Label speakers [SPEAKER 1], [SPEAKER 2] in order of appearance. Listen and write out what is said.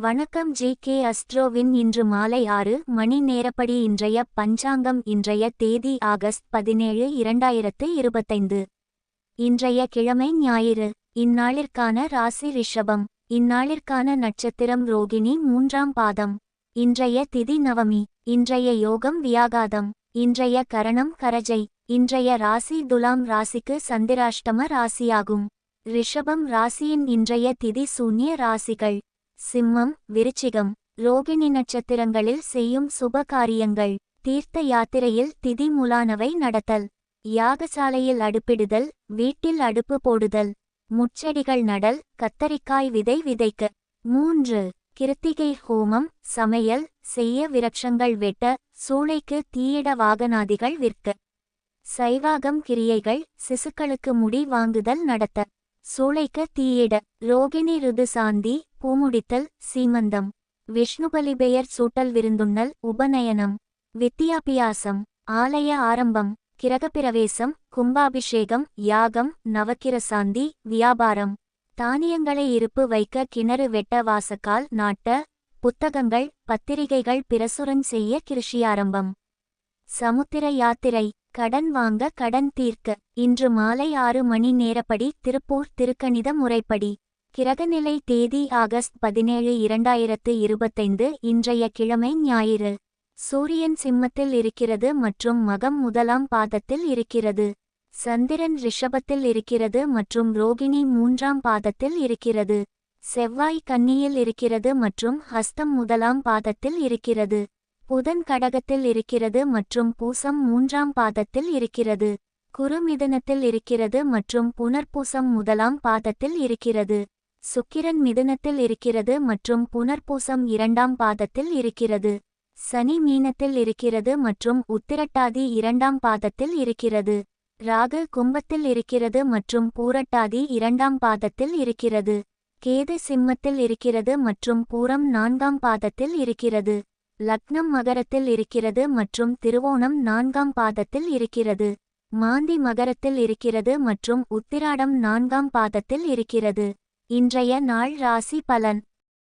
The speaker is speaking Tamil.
[SPEAKER 1] வணக்கம் ஜி கே அஸ்ட்ரோவின் இன்று மாலை ஆறு மணி நேரப்படி இன்றைய பஞ்சாங்கம் இன்றைய தேதி ஆகஸ்ட் பதினேழு இரண்டாயிரத்து இருபத்தைந்து. இன்றைய கிழமை ஞாயிறு இந்நாளிற்கான ராசி ரிஷபம் இந்நாளிற்கான நட்சத்திரம் ரோகிணி மூன்றாம் பாதம். இன்றைய திதி நவமி இன்றைய யோகம் வியாகாதம் இன்றைய கரணம் கரஜை இன்றைய ராசி துலாம் ராசிக்கு சந்திராஷ்டம ராசியாகும். ரிஷபம் ராசியின் இன்றைய திதி சூன்ய ராசிகள். சிம்மம் விருச்சிகம் ரோகிணி நட்சத்திரங்களில் செய்யும் சுப காரியங்கள் தீர்த்த யாத்திரையில் திதி முலானவை நடத்தல் யாகசாலையில் அடுப்பிடுதல் வீட்டில் அடுப்பு போடுதல் முச்செடிகள் நடல் கத்தரிக்காய் விதை விதைக்க. மூன்று கிருத்திகை ஹோமம் சமையல் செய்ய விரக்ஷங்கள் வெட்ட சூளைக்கு தீயிட வாகனாதிகள் விற்க. சைவாகம் கிரியைகள் சிசுக்களுக்கு முடி வாங்குதல் நடத்த. சூளைக்க தீயிட. ரோகிணி ருது சாந்தி பூமுடித்தல் சீமந்தம். விஷ்ணுபலி பெயர் சூட்டல் விருந்துண்ணல் உபநயனம். வித்தியாபியாசம். ஆலய ஆரம்பம். கிரகப்பிரவேசம். கும்பாபிஷேகம். யாகம். நவக்கிரசாந்தி. வியாபாரம். தானியங்களை இருப்பு வைக்க கிணறு வெட்ட வாசக்கால் நாட்ட. புத்தகங்கள் பத்திரிகைகள் பிரசுரம் செய்ய கிருஷியாரம்பம் சமுத்திர யாத்திரை. கடன் வாங்க கடன் தீர்க்க. இன்று மாலை ஆறு மணி நேரப்படி திருப்பூர் திருக்கணித முறைப்படி. கிரகநிலை தேதி ஆகஸ்ட் பதினேழு இரண்டாயிரத்து இருபத்தைந்து இன்றைய கிழமை ஞாயிறு. சூரியன் சிம்மத்தில் இருக்கிறது மற்றும் மகம் முதலாம் பாதத்தில் இருக்கிறது. சந்திரன் ரிஷபத்தில் இருக்கிறது மற்றும் ரோகிணி மூன்றாம் பாதத்தில் இருக்கிறது. செவ்வாய் கன்னியில் இருக்கிறது மற்றும் ஹஸ்தம் முதலாம் பாதத்தில் இருக்கிறது. புதன் கடகத்தில் இருக்கிறது மற்றும் பூசம் மூன்றாம் பாதத்தில் இருக்கிறது. குருமிதனத்தில் இருக்கிறது மற்றும் புனர்பூசம் முதலாம் பாதத்தில் இருக்கிறது. சுக்கிரன் மிதுனத்தில் இருக்கிறது மற்றும் புனர்பூசம் இரண்டாம் பாதத்தில் இருக்கிறது. சனி மீனத்தில் இருக்கிறது மற்றும் உத்திரட்டாதி இரண்டாம் பாதத்தில் இருக்கிறது. ராகு கும்பத்தில் இருக்கிறது மற்றும் பூரட்டாதி இரண்டாம் பாதத்தில் இருக்கிறது. கேது சிம்மத்தில் இருக்கிறது மற்றும் பூரம் நான்காம் பாதத்தில் இருக்கிறது. லக்னம் மகரத்தில் இருக்கிறது மற்றும் திருவோணம் நான்காம் பாதத்தில் இருக்கிறது. மாந்தி மகரத்தில் இருக்கிறது மற்றும் உத்திராடம் நான்காம் பாதத்தில் இருக்கிறது. இன்றைய நாள் ராசி பலன்.